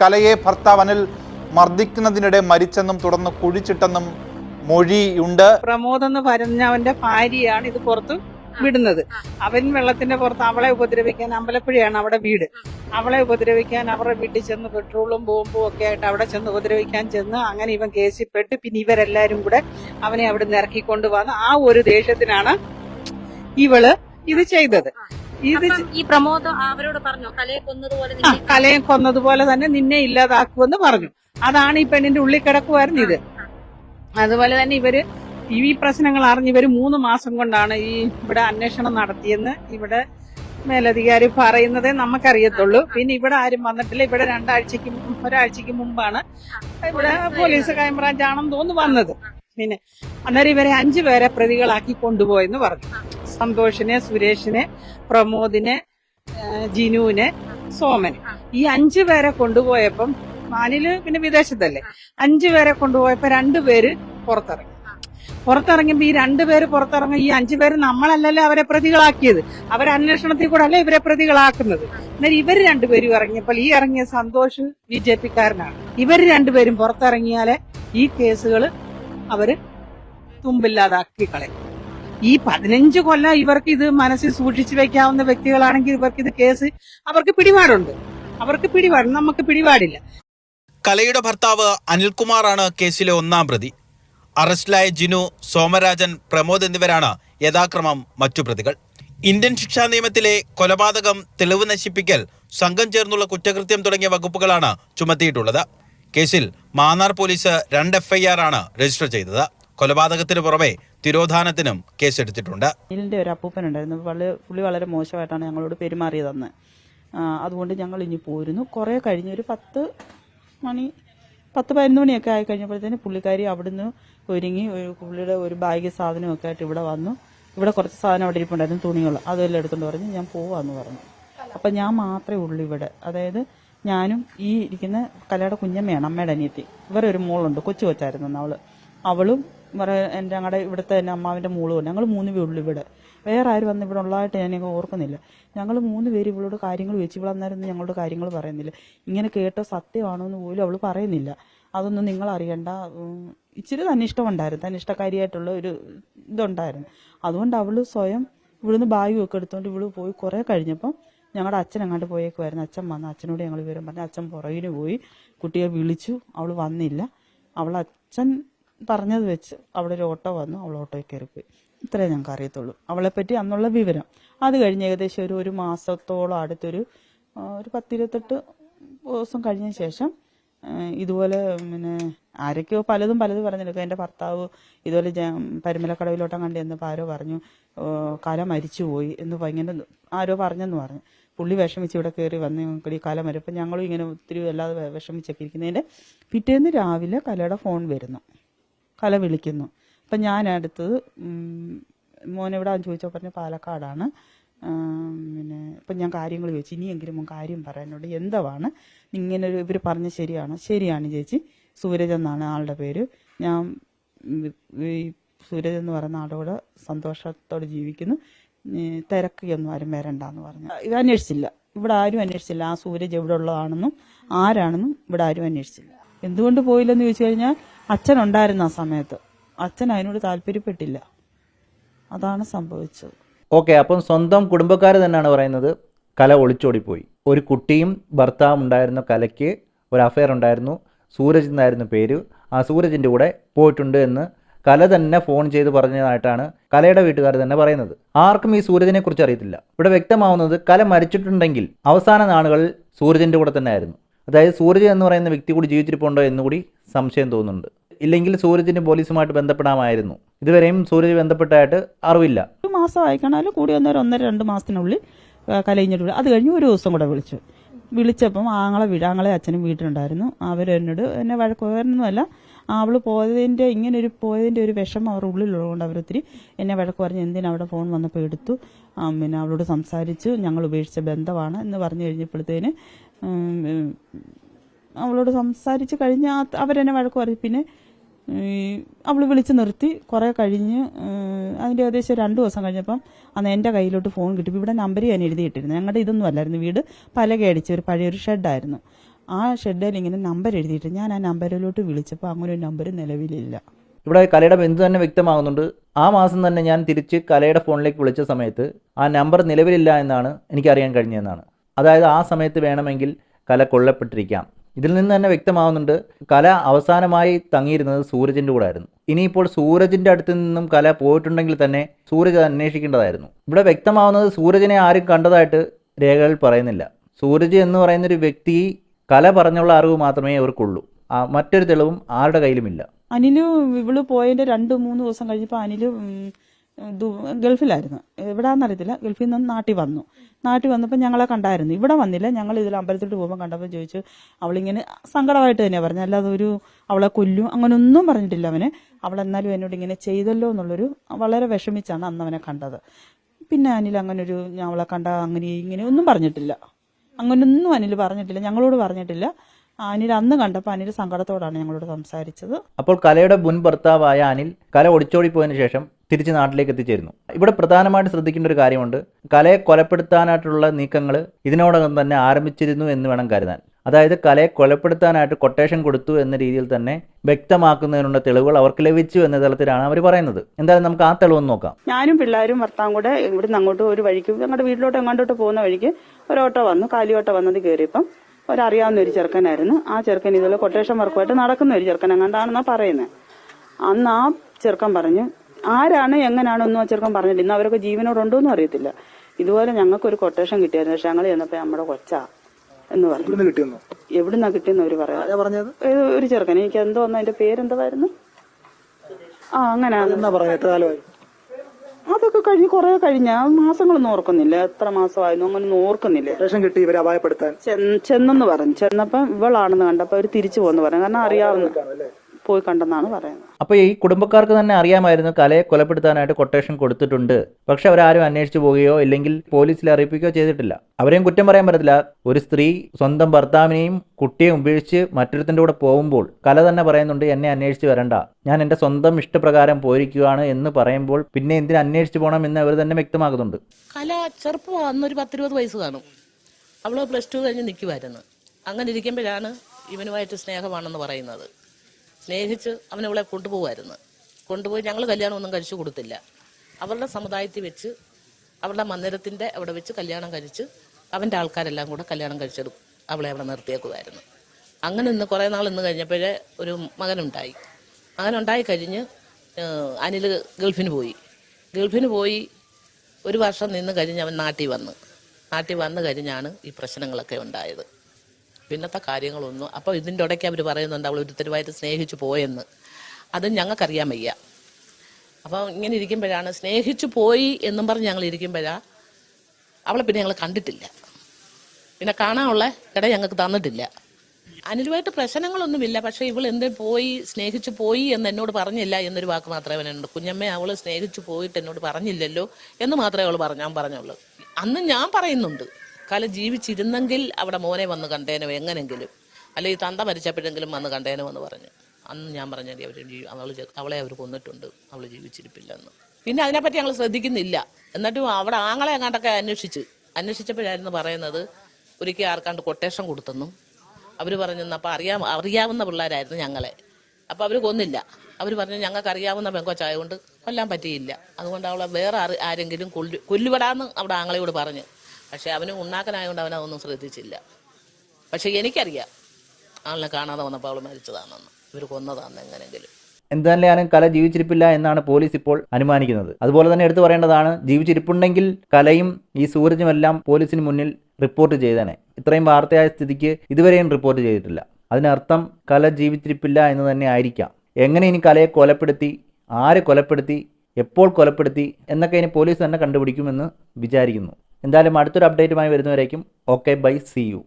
കലയെ ഭർത്താവ് അനിൽ മർദ്ദിക്കുന്നതിനിടെ മരിച്ചെന്നും തുടർന്ന് കുഴിച്ചിട്ടെന്നും മൊഴിയുണ്ട്. പ്രമോദ് എന്ന് പറഞ്ഞവന്റെ ഭാര്യയാണ് ഇത് പുറത്ത് വിടുന്നത്. അവൻ വെള്ളത്തിന്റെ പുറത്ത് അവളെ ഉപദ്രവിക്കാൻ അമ്പലപ്പുഴയാണ് അവിടെ വീട്. അവളെ ഉപദ്രവിക്കാൻ അവരുടെ വീട്ടിൽ ചെന്ന് പെട്രോളും ബോംബും ഒക്കെ ആയിട്ട് അവിടെ ചെന്ന് ഉപദ്രവിക്കാൻ ചെന്ന് അങ്ങനെ ഇവൻ കേസിപ്പെട്ട് പിന്നെ ഇവരെല്ലാരും കൂടെ അവനെ അവിടെ നിന്ന് ഇറക്കിക്കൊണ്ട് വന്ന് ആ ഒരു ദേഷ്യത്തിനാണ് ഇവൾ ഇത് ചെയ്തത്. ഇത് ഈ പ്രമോദ് അവരോട് പറഞ്ഞു കലയെ കൊന്നതുപോലെ കലയെ കൊന്നതുപോലെ തന്നെ നിന്നെ ഇല്ലാതാക്കുമെന്ന് പറഞ്ഞു. അതാണ് ഈ പെണ്ണിന്റെ ഉള്ളിൽ കിടക്കുമായിരുന്നു ഇത്. അതുപോലെ തന്നെ ഇവർ ഈ പ്രശ്നങ്ങൾ അറിഞ്ഞ് ഇവർ മൂന്ന് മാസം കൊണ്ടാണ് ഈ ഇവിടെ അന്വേഷണം നടത്തിയെന്ന് ഇവിടെ മേലധികാരി പറയുന്നതേ നമുക്കറിയത്തുള്ളൂ. പിന്നെ ഇവിടെ ആരും വന്നിട്ടില്ല. ഇവിടെ രണ്ടാഴ്ചക്ക് ഒരാഴ്ചക്ക് മുമ്പാണ് ഇവിടെ പോലീസ് ക്രൈംബ്രാഞ്ച് ആണെന്ന് തോന്നുന്നു വന്നത്. പിന്നെ അന്നേരം ഇവരെ അഞ്ചു പേരെ പ്രതികളാക്കി കൊണ്ടുപോയെന്ന് പറഞ്ഞു. സന്തോഷിനെ സുരേഷിനെ പ്രമോദിനെ ജിനുവിനെ സോമനെ. ഈ അഞ്ചു പേരെ കൊണ്ടുപോയപ്പം അനിൽ പിന്നെ വിദേശത്തല്ലേ? അഞ്ചു പേരെ കൊണ്ടുപോയപ്പോ രണ്ടുപേര് പുറത്തിറങ്ങി. പുറത്തിറങ്ങുമ്പോ ഈ രണ്ടുപേര് പുറത്തിറങ്ങും ഈ അഞ്ചു പേര് നമ്മളല്ലല്ലോ അവരെ പ്രതികളാക്കിയത്. അവർ അന്വേഷണത്തിൽ കൂടെ അല്ലേ ഇവരെ പ്രതികളാക്കുന്നത്. എന്നാൽ ഇവർ രണ്ടുപേരും ഇറങ്ങിയപ്പോൾ ഈ ഇറങ്ങിയ സന്തോഷ് ബി ജെ പിക്കാരനാണ് ഇവർ രണ്ടുപേരും പുറത്തിറങ്ങിയാലേ ഈ കേസുകൾ അവർ തുമ്പില്ലാതാക്കി കളയും. ഈ പതിനഞ്ച് കൊല്ലം ഇവർക്ക് ഇത് മനസ്സിൽ സൂക്ഷിച്ചു വെക്കാവുന്ന വ്യക്തികളാണെങ്കിൽ ഇവർക്ക് ഇത് കേസ് അവർക്ക് പിടിപാടുണ്ട്. അവർക്ക് പിടിപാട് നമുക്ക് പിടിപാടില്ല. കലയുടെ ഭർത്താവ് അനിൽകുമാറാണ് കേസിലെ ഒന്നാം പ്രതി. അറസ്റ്റിലായ ജിനു സോമരാജൻ പ്രമോദ് എന്നിവരാണ് യഥാക്രമം മറ്റു പ്രതികൾ. ഇന്ത്യൻ ശിക്ഷാ നിയമത്തിലെ കൊലപാതകം തെളിവ് നശിപ്പിക്കൽ സംഘം ചേർന്നുള്ള കുറ്റകൃത്യം തുടങ്ങിയ വകുപ്പുകളാണ് ചുമത്തിയിട്ടുള്ളത്. കേസിൽ മാന്നാർ പോലീസ് രണ്ട് എഫ്ഐആർ ആണ് രജിസ്റ്റർ ചെയ്തത്. കൊലപാതകത്തിന് പുറമെ തിരോധാനത്തിനും കേസെടുത്തിട്ടുണ്ട്. അനിലിന്റെ ഒരു അപ്പൂപ്പൻ ഉണ്ടായിരുന്നു. വളരെ പുള്ളി വളരെ മോശമായിട്ടാണ് ഞങ്ങളോട് പെരുമാറിയതെന്ന്. അതുകൊണ്ട് ഞങ്ങൾ ഇനി പോരുന്നു. കുറേ കഴിഞ്ഞ് ഒരു പത്ത് മണി പത്ത് പതിനൊന്ന് മണിയൊക്കെ ആയി കഴിഞ്ഞപ്പോഴത്തേന് പുള്ളിക്കാരി അവിടുന്ന് ഒരുങ്ങി ഒരു പുള്ളിയുടെ ഒരു ബാഗ് സാധനമൊക്കെ ആയിട്ട് ഇവിടെ വന്നു. ഇവിടെ കുറച്ച് സാധനം അവിടെ ഇരിപ്പുണ്ടായിരുന്നു തുണികൾ. അതെല്ലാം എടുത്തുകൊണ്ട് പറഞ്ഞ് ഞാൻ പോവാന്ന് പറഞ്ഞു. അപ്പം ഞാൻ മാത്രമേ ഉള്ളൂ ഇവിടെ. അതായത് ഞാനും ഈ ഇരിക്കുന്ന കലയുടെ കുഞ്ഞമ്മയാണ് അമ്മയുടെ അനിയത്തി. ഇവരെ ഒരു മോളുണ്ട് കൊച്ചു കൊച്ചായിരുന്നു അവൾ. അവളും വേറെ എന്റെ ഞങ്ങളുടെ ഇവിടുത്തെ എന്റെ അമ്മാവിന്റെ മോളും ഞങ്ങൾ മൂന്ന് പേരുള്ളൂ ഇവിടെ. വേറെ ആരും വന്ന് ഇവിടെ ഉള്ളതായിട്ട് ഞാൻ ഓർക്കുന്നില്ല. ഞങ്ങൾ മൂന്ന് പേര് ഇവളോട് കാര്യങ്ങൾ വെച്ച് ഇവിടെ അന്നേരം ഞങ്ങളോട് കാര്യങ്ങൾ പറയുന്നില്ല. ഇങ്ങനെ കേട്ട സത്യമാണോ എന്ന് പോലും അവൾ പറയുന്നില്ല. അതൊന്നും നിങ്ങൾ അറിയണ്ട. ഇച്ചിരി തന്നിഷ്ടമുണ്ടായിരുന്നു തന്നിഷ്ടക്കാരിയായിട്ടുള്ള ഒരു ഇതുണ്ടായിരുന്നു. അതുകൊണ്ട് അവൾ സ്വയം ഇവിടുന്ന് ബാഗ് ഒക്കെ എടുത്തുകൊണ്ട് ഇവൾ പോയി കുറേ കഴിഞ്ഞപ്പം ഞങ്ങളുടെ അച്ഛൻ അങ്ങോട്ട് പോയേക്കുമായിരുന്നു അച്ഛൻ വന്ന് അച്ഛനോട് ഞങ്ങൾ വിവരം പറഞ്ഞു അച്ഛൻ പുറകിന് പോയി കുട്ടിയെ വിളിച്ചു. അവൾ വന്നില്ല. അവൾ അച്ഛൻ പറഞ്ഞത് വെച്ച് അവിടെ ഒരു ഓട്ടോ വന്നു അവൾ ഓട്ടോയിൽ കയറിപ്പോയി. ഇത്രേ ഞങ്ങൾക്ക് അറിയത്തുള്ളൂ. അവളെപ്പറ്റി അന്നുള്ള വിവരം. അത് കഴിഞ്ഞ് ഏകദേശം ഒരു ഒരു മാസത്തോളം അടുത്തൊരു ഒരു പത്തിരുപത്തെട്ട് ദിവസം കഴിഞ്ഞ ശേഷം ഇതുപോലെ പിന്നെ ആരൊക്കെയോ പലതും പലതും പറഞ്ഞെടുക്കുക എന്റെ ഭർത്താവ് ഇതുപോലെ പരിമലക്കടവിലോട്ടം കണ്ട് എന്നപ്പോൾ ആരോ പറഞ്ഞു കല മരിച്ചുപോയി എന്ന് ഭയങ്കര ആരോ പറഞ്ഞെന്ന് പറഞ്ഞു. പുള്ളി വിഷമിച്ച് ഇവിടെ കയറി വന്ന് ഞങ്ങൾക്ക് ഈ കല മരിപ്പം ഞങ്ങളും ഇങ്ങനെ ഒത്തിരി വല്ലാതെ വിഷമിച്ചൊക്കെ ഇരിക്കുന്നതിന്റെ പിറ്റേന്ന് രാവിലെ കലയുടെ ഫോൺ വരുന്നു. കല വിളിക്കുന്നു. അപ്പം ഞാൻ അടുത്തത് മോനെവിടെ ചോദിച്ചപ്പോൾ പറഞ്ഞ പാലക്കാടാണ്. പിന്നെ ഇപ്പം ഞാൻ കാര്യങ്ങൾ ചോദിച്ചു. ഇനിയെങ്കിലും മോൻ കാര്യം പറയാനുണ്ട്. എന്തവാണ്? ഇങ്ങനെ ഇവർ പറഞ്ഞ ശരിയാണ്. ശരിയാണ് ചേച്ചി. സൂരജ് എന്നാണ് ആളുടെ പേര്. ഞാൻ ഈ സൂരജ് എന്ന് പറയുന്ന ആളോട് സന്തോഷത്തോടെ ജീവിക്കുന്നു. തിരക്കൊന്നും ആരും വരണ്ടെന്ന് പറഞ്ഞു. ഇത് അന്വേഷിച്ചില്ല. ഇവിടെ ആരും അന്വേഷിച്ചില്ല. ആ സൂരജ് എവിടെ ഉള്ളതാണെന്നും ആരാണെന്നും ഇവിടെ ആരും അന്വേഷിച്ചില്ല. എന്തുകൊണ്ട് പോയില്ലെന്ന് ചോദിച്ചു കഴിഞ്ഞാൽ അച്ഛൻ ഉണ്ടായിരുന്നു ആ സമയത്ത്. അച്ഛൻ അതിനോട് താല്പര്യപ്പെട്ടില്ല. അതാണ് സംഭവിച്ചത്. ഓക്കെ അപ്പം സ്വന്തം കുടുംബക്കാർ തന്നെയാണ് പറയുന്നത് കല ഒളിച്ചോടിപ്പോയി. ഒരു കുട്ടിയും ഭർത്താവും ഉണ്ടായിരുന്ന കലയ്ക്ക് ഒരു അഫയർ ഉണ്ടായിരുന്നു. സൂരജ് എന്നായിരുന്നു പേര്. ആ സൂരജിന്റെ കൂടെ പോയിട്ടുണ്ട് എന്ന് കല തന്നെ ഫോൺ ചെയ്ത് പറഞ്ഞതായിട്ടാണ് കലയുടെ വീട്ടുകാർ തന്നെ പറയുന്നത്. ആർക്കും ഈ സൂരജിനെ കുറിച്ച് അറിയത്തില്ല. ഇവിടെ വ്യക്തമാവുന്നത് കല മരിച്ചിട്ടുണ്ടെങ്കിൽ അവസാന നാളുകളിൽ സൂരജിന്റെ കൂടെ തന്നെ ആയിരുന്നു അതായത് സൂരജ് എന്ന് പറയുന്ന വ്യക്തി കൂടി ജീവിച്ചിരിപ്പുണ്ടോ എന്നുകൂടി സംശയം തോന്നുന്നുണ്ട്. ഇല്ലെങ്കിൽ സൂരജിന് പോലീസുമായിട്ട് ബന്ധപ്പെടാമായിരുന്നു. ഇതുവരെയും സൂരജ് ബന്ധപ്പെട്ടായിട്ട് അറിവില്ല. ഒരു മാസം അയക്കണാലും കൂടി വന്ന ഒന്നര രണ്ട് മാസത്തിനുള്ളിൽ കലയിഞ്ഞിട്ട് അത് കഴിഞ്ഞ് ഒരു ദിവസം കൂടെ വിളിച്ചു. വിളിച്ചപ്പം ആങ്ങളെ വീട് ആങ്ങളെ അച്ഛനും വീട്ടിലുണ്ടായിരുന്നു. അവർ എന്നോട് എന്നെ വഴക്കുകാരനൊന്നുമല്ല അവൾ പോയതിന്റെ ഇങ്ങനെ ഒരു പോയതിന്റെ ഒരു വിഷമം അവർ ഉള്ളിലുള്ളതുകൊണ്ട് അവരൊത്തിരി എന്നെ വഴക്ക് പറഞ്ഞ് എന്തിനാ അവിടെ ഫോൺ വന്നപ്പോൾ എടുത്തു. പിന്നെ അവളോട് സംസാരിച്ചു. ഞങ്ങൾ ഉപേക്ഷിച്ച ബന്ധമാണ് എന്ന് പറഞ്ഞു കഴിഞ്ഞപ്പോഴത്തേന് അവളോട് സംസാരിച്ച് കഴിഞ്ഞാൽ അവരെന്നെ വഴക്ക് പറഞ്ഞു പിന്നെ അവൾ വിളിച്ച് നിർത്തി കുറേ കഴിഞ്ഞ് അതിന്റെ ഏകദേശം രണ്ട് ദിവസം കഴിഞ്ഞപ്പം അന്ന് എന്റെ കയ്യിലോട്ട് ഫോൺ കിട്ടി. ഇവിടെ നമ്പർ ഞാൻ എഴുതിയിട്ടിരുന്നു. ഞങ്ങളുടെ ഇതൊന്നും അല്ലായിരുന്നു. വീട് പല അടിച്ച ഒരു പഴയൊരു ഷെഡായിരുന്നു. ആ ഷെഡിൽ ഇങ്ങനെ നമ്പർ എഴുതിയിട്ട് ഞാൻ ആ നമ്പറിലോട്ട് വിളിച്ചപ്പോൾ അങ്ങനെ ഒരു നമ്പർ നിലവിലില്ല. ഇവിടെ കലയുടെ ബന്ധു തന്നെ വ്യക്തമാകുന്നുണ്ട്. ആ മാസം തന്നെ ഞാൻ തിരിച്ച് കലയുടെ ഫോണിലേക്ക് വിളിച്ച സമയത്ത് ആ നമ്പർ നിലവിലില്ല എന്നാണ് എനിക്കറിയാൻ കഴിഞ്ഞതെന്നാണ്. അതായത് ആ സമയത്ത് വേണമെങ്കിൽ കല കൊല്ലപ്പെട്ടിരിക്കാം ഇതിൽ നിന്ന് തന്നെ വ്യക്തമാവുന്നുണ്ട് കല അവസാനമായി തങ്ങിയിരുന്നത് സൂരജിന്റെ കൂടെ ആയിരുന്നു ഇനിയിപ്പോൾ സൂരജിന്റെ അടുത്ത് നിന്നും കല പോയിട്ടുണ്ടെങ്കിൽ തന്നെ സൂരജ് അന്വേഷിക്കേണ്ടതായിരുന്നു. ഇവിടെ വ്യക്തമാവുന്നത് സൂരജിനെ ആരും കണ്ടതായിട്ട് രേഖകളിൽ പറയുന്നില്ല. സൂരജ് എന്ന് പറയുന്ന ഒരു വ്യക്തി കല പറഞ്ഞുള്ള അറിവ് മാത്രമേ അവർക്കുള്ളൂ. മറ്റൊരു തെളിവും ആരുടെ കയ്യിലുമില്ല. അനിൽ ഇവൾ പോയതിന്റെ രണ്ട് മൂന്ന് ദിവസം കഴിഞ്ഞപ്പോൾ അനിൽ ഗൾഫിലായിരുന്നു. എവിടാന്നറിയത്തില്ല. ഗൾഫിൽ നിന്ന് നാട്ടിൽ വന്നു. നാട്ടിൽ വന്നപ്പോൾ ഞങ്ങളെ കണ്ടായിരുന്നു. ഇവിടെ വന്നില്ല. ഞങ്ങൾ ഇതിൽ അമ്പലത്തിലോട്ട് പോകുമ്പോൾ കണ്ടപ്പോൾ ചോദിച്ചു അവളിങ്ങനെ സങ്കടമായിട്ട് തന്നെയാണ് പറഞ്ഞത്. അല്ലാതെ ഒരു അവളെ കൊല്ലും. അങ്ങനെ ഒന്നും പറഞ്ഞിട്ടില്ല അവന്. അവൾ എന്നാലും എന്നോട് ഇങ്ങനെ ചെയ്തല്ലോ എന്നുള്ളൊരു വളരെ വിഷമിച്ചാണ് അന്ന് അവനെ കണ്ടത്. പിന്നെ അനിൽ അങ്ങനൊരു ഞാൻ അവളെ കണ്ട അങ്ങനെ ഇങ്ങനെ ഒന്നും പറഞ്ഞിട്ടില്ല. അങ്ങനൊന്നും അനിൽ പറഞ്ഞിട്ടില്ല. ഞങ്ങളോട് പറഞ്ഞിട്ടില്ല. അനിൽ അന്ന് കണ്ടപ്പോൾ അനിൽ സങ്കടത്തോടാണ് ഞങ്ങളോട് സംസാരിച്ചത്. അപ്പോൾ കലയുടെ മുൻ ഭർത്താവായ അനിൽ കല ഒളിച്ചോടിപ്പോയതിനു ശേഷം തിരിച്ച് നാട്ടിലേക്ക് എത്തിച്ചേരുന്നു. ഇവിടെ പ്രധാനമായിട്ട് ശ്രദ്ധിക്കേണ്ട ഒരു കാര്യമുണ്ട്. കലയെ കൊലപ്പെടുത്താനായിട്ടുള്ള നീക്കങ്ങൾ ഇതിനോടകം തന്നെ ആരംഭിച്ചിരുന്നു എന്ന് വേണം കരുതാൻ. അതായത് കലയെ കൊലപ്പെടുത്താനായിട്ട് കൊട്ടേഷൻ കൊടുത്തു എന്ന രീതിയിൽ തന്നെ വ്യക്തമാക്കുന്നതിനുള്ള തെളിവുകൾ അവർക്ക് ലഭിച്ചു എന്ന തലത്തിലാണ് അവർ പറയുന്നത്. എന്തായാലും നമുക്ക് ആ തെളിവ് നോക്കാം. ഞാനും പിള്ളേരും ഭർത്താവും കൂടെ ഇവിടുന്ന് അങ്ങോട്ട് ഒരു വഴിക്ക് ഞങ്ങളുടെ വീട്ടിലോട്ട് എങ്ങോട്ടോട്ട് പോകുന്ന വഴിക്ക് ഒരു ഓട്ടോ വന്നു കാലി ഓട്ടോ വന്നത് കയറിയപ്പം ഒരറിയാവുന്ന ഒരു ചെറുക്കനായിരുന്നു. ആ ചെറുക്കൻ ഇതുപോലെ കൊട്ടേഷൻ വർക്കുമായിട്ട് നടക്കുന്ന ഒരു ചെറുക്കൻ എങ്ങാണ്ടാണെന്നാ പറയുന്നത് അന്ന് ആ ചെറുക്കൻ പറഞ്ഞു ആരാണ് എങ്ങനെയാണ് ഒന്നും ആ പറഞ്ഞില്ല. ഇന്ന് അവരൊക്കെ ജീവനോടുണ്ടോ എന്നും അറിയത്തില്ല. ഇതുപോലെ ഞങ്ങൾക്ക് ഒരു കൊട്ടേഷൻ കിട്ടിയായിരുന്നു. പക്ഷെ ഞങ്ങൾ ചെന്നപ്പോ നമ്മുടെ കൊച്ച എന്ന് പറഞ്ഞു. എവിടുന്നാ കിട്ടിയെന്ന്? അവർ പറയാം. ഒരു ചെറുക്കൻ. എനിക്ക് എന്തോ ഒന്ന് അതിന്റെ പേരെന്തായിരുന്നു ആ അങ്ങനെ അതൊക്കെ കഴിഞ്ഞ് കുറെ കഴിഞ്ഞ. മാസങ്ങളൊന്നും ഓർക്കുന്നില്ല. എത്ര മാസമായിരുന്നു അങ്ങനെ ഓർക്കുന്നില്ല. റേഷൻ കിട്ടി ഇവരെ അപായപ്പെടുത്താൻ. ചെന്നെന്ന് പറഞ്ഞു. ചെന്നപ്പം ഇവളാണെന്ന് കണ്ടപ്പോ അവർ തിരിച്ചു പോന്ന് പറഞ്ഞു. കാരണം അറിയാവുന്ന പോയി കണ്ടെന്നാണ് പറയുന്നത്. അപ്പോൾ ഈ കുടുംബക്കാർക്ക് തന്നെ അറിയാമായിരുന്നു കലയെ കൊലപ്പെടുത്താനായിട്ട് കൊട്ടേഷൻ കൊടുത്തിട്ടുണ്ട്. പക്ഷെ അവരാരും അന്വേഷിച്ചു പോവുകയോ ഇല്ലെങ്കിൽ പോലീസിൽ അറിയിപ്പിക്കുകയോ ചെയ്തിട്ടില്ല. അവരെയും കുറ്റം പറയാൻ പറ്റത്തില്ല. ഒരു സ്ത്രീ സ്വന്തം ഭർത്താവിനെയും കുട്ടിയെയും ഉപേക്ഷിച്ച് മറ്റൊരുത്തിന്റെ കൂടെ പോകുമ്പോൾ കല തന്നെ പറയുന്നുണ്ട് എന്നെ അന്വേഷിച്ച് വരണ്ട. ഞാൻ എന്റെ സ്വന്തം ഇഷ്ടപ്രകാരം പോയിരിക്കുകയാണ് എന്ന് പറയുമ്പോൾ പിന്നെ എന്തിനു അന്വേഷിച്ചു പോകണം എന്ന് അവർ തന്നെ വ്യക്തമാക്കുന്നുണ്ട്. കല ചെറുപ്പം അന്നൊരു പത്തിരുപത് വയസ്സ് കാണും. അവൾ പ്ലസ് ടു കഴിഞ്ഞ് നിൽക്കുമായിരുന്നു അങ്ങനെ ഇരിക്കുമ്പോഴാണ് ഇവനുമായിട്ട് സ്നേഹമാണെന്ന് പറയുന്നത്. സ്നേഹിച്ച് അവനെ ഇവളെ കൊണ്ടുപോകുമായിരുന്നു കൊണ്ടുപോയി ഞങ്ങൾ കല്യാണമൊന്നും കഴിച്ചു കൊടുത്തില്ല. അവരുടെ സമുദായത്തിൽ വെച്ച് അവരുടെ മന്ദിരത്തിന്റെ അവിടെ വെച്ച് കല്യാണം കഴിച്ച് അവന്റെ ആൾക്കാരെല്ലാം കൂടെ കല്യാണം കഴിച്ചെടുക്കും അവളെ അവിടെ നിർത്തിയേക്കുമായിരുന്നു അങ്ങനെ ഇന്ന് കുറേ നാൾ ഇന്ന് കഴിഞ്ഞപ്പോഴേ ഒരു മകനുണ്ടായി. മകനുണ്ടായി കഴിഞ്ഞ് അനിൽ ഗൾഫിന് പോയി. ഗൾഫിന് പോയി ഒരു വർഷം നിന്ന് കഴിഞ്ഞ് അവൻ നാട്ടിൽ വന്ന്. നാട്ടിൽ വന്നു കഴിഞ്ഞാണ് ഈ പ്രശ്നങ്ങളൊക്കെ ഉണ്ടായത്. പിന്നത്തെ കാര്യങ്ങളൊന്നും. അപ്പോൾ ഇതിന്റെ ഇടയ്ക്ക് അവർ പറയുന്നുണ്ട് അവൾ ഒരുത്തരുമായിട്ട് സ്നേഹിച്ചു പോയെന്ന്. അത് ഞങ്ങൾക്കറിയാൻ വയ്യ. അപ്പോൾ ഇങ്ങനെ ഇരിക്കുമ്പോഴാണ് സ്നേഹിച്ചു പോയി എന്നും പറഞ്ഞ് ഞങ്ങൾ ഇരിക്കുമ്പോഴാണ് അവളെ പിന്നെ ഞങ്ങൾ കണ്ടിട്ടില്ല. പിന്നെ കാണാനുള്ള ഇട ഞങ്ങൾക്ക് തന്നിട്ടില്ല. അനിലുമായിട്ട് പ്രശ്നങ്ങളൊന്നുമില്ല. പക്ഷേ ഇവൾ എന്തേ പോയി സ്നേഹിച്ചു പോയി എന്ന് എന്നോട് പറഞ്ഞില്ല എന്നൊരു വാക്ക് മാത്രമേ അവനുണ്ട്. കുഞ്ഞമ്മ അവൾ സ്നേഹിച്ചു പോയിട്ട് എന്നോട് പറഞ്ഞില്ലല്ലോ എന്ന് മാത്രമേ അവൾ പറഞ്ഞു ഞാൻ പറഞ്ഞുള്ളൂ. അന്ന് ഞാൻ പറയുന്നുണ്ട്. കല ജീവിച്ചിരുന്നെങ്കിൽ അവിടെ മോനെ വന്ന് കണ്ടേനോ എങ്ങനെങ്കിലും. അല്ലെങ്കിൽ തന്ത മരിച്ചപ്പോഴെങ്കിലും വന്ന് കണ്ടേനോ എന്ന് പറഞ്ഞു. അന്ന് ഞാൻ പറഞ്ഞ അവർ അവൾ അവളെ അവർ കൊന്നിട്ടുണ്ട്. അവൾ ജീവിച്ചിരിപ്പില്ലെന്ന്. പിന്നെ അതിനെപ്പറ്റി ഞങ്ങൾ ശ്രദ്ധിക്കുന്നില്ല. എന്നിട്ടും അവിടെ ആങ്ങളെ അങ്ങാണ്ടൊക്കെ അന്വേഷിച്ച്. അന്വേഷിച്ചപ്പോഴായിരുന്നു പറയുന്നത് ഒരിക്കൽ ആർക്കാണ്ട് കൊട്ടേഷൻ കൊടുത്തെന്നും. അവർ പറഞ്ഞു അപ്പോൾ അറിയാം അറിയാവുന്ന പിള്ളേരായിരുന്നു ഞങ്ങളെ. അപ്പോൾ അവർ കൊന്നില്ല. അവർ പറഞ്ഞു ഞങ്ങൾക്ക് അറിയാവുന്ന പെങ്കൊച്ചായതുകൊണ്ട് കൊല്ലാൻ പറ്റിയില്ല. അതുകൊണ്ട് അവളെ വേറെ ആരെങ്കിലും കൊല്ലു കൊല്ലുപെടാന്ന് അവിടെ ആങ്ങളയോട് പറഞ്ഞു. പക്ഷേ അവന് ഉണ്ണാക്കനായതുകൊണ്ട് അതൊന്നും ശ്രദ്ധിച്ചില്ല. പക്ഷെ എനിക്കറിയാം ആളിനെ കാണാതെ വന്നപ്പോൾ അവൾ മരിച്ചതാണെന്ന്. ഇവർ കൊന്നതാണെന്ന് എങ്ങനെങ്കിലും. എന്തായാലും കല ജീവിച്ചിരിപ്പില്ല എന്നാണ് പോലീസ് ഇപ്പോൾ അനുമാനിക്കുന്നത്. അതുപോലെ തന്നെ എടുത്തു പറയേണ്ടതാണ് ജീവിച്ചിരിപ്പുണ്ടെങ്കിൽ കലയും ഈ സൂരജുമെല്ലാം പോലീസിന് മുന്നിൽ റിപ്പോർട്ട് ചെയ്തേനെ. ഇത്രയും വാർത്തയായ സ്ഥിതിക്ക് ഇതുവരെയും റിപ്പോർട്ട് ചെയ്തിട്ടില്ല. അതിനർത്ഥം കല ജീവിച്ചിരിപ്പില്ല എന്ന് തന്നെ ആയിരിക്കാം. എങ്ങനെ ഇനി കലയെ കൊലപ്പെടുത്തി ആരെ കൊലപ്പെടുത്തി എപ്പോൾ കൊലപ്പെടുത്തി എന്നൊക്കെ ഇനി പോലീസ് തന്നെ കണ്ടുപിടിക്കുമെന്ന് വിചാരിക്കുന്നു. എന്തായാലും അടുത്തൊരു അപ്ഡേറ്റുമായി വരുന്നവരേക്കും. Okay bye see you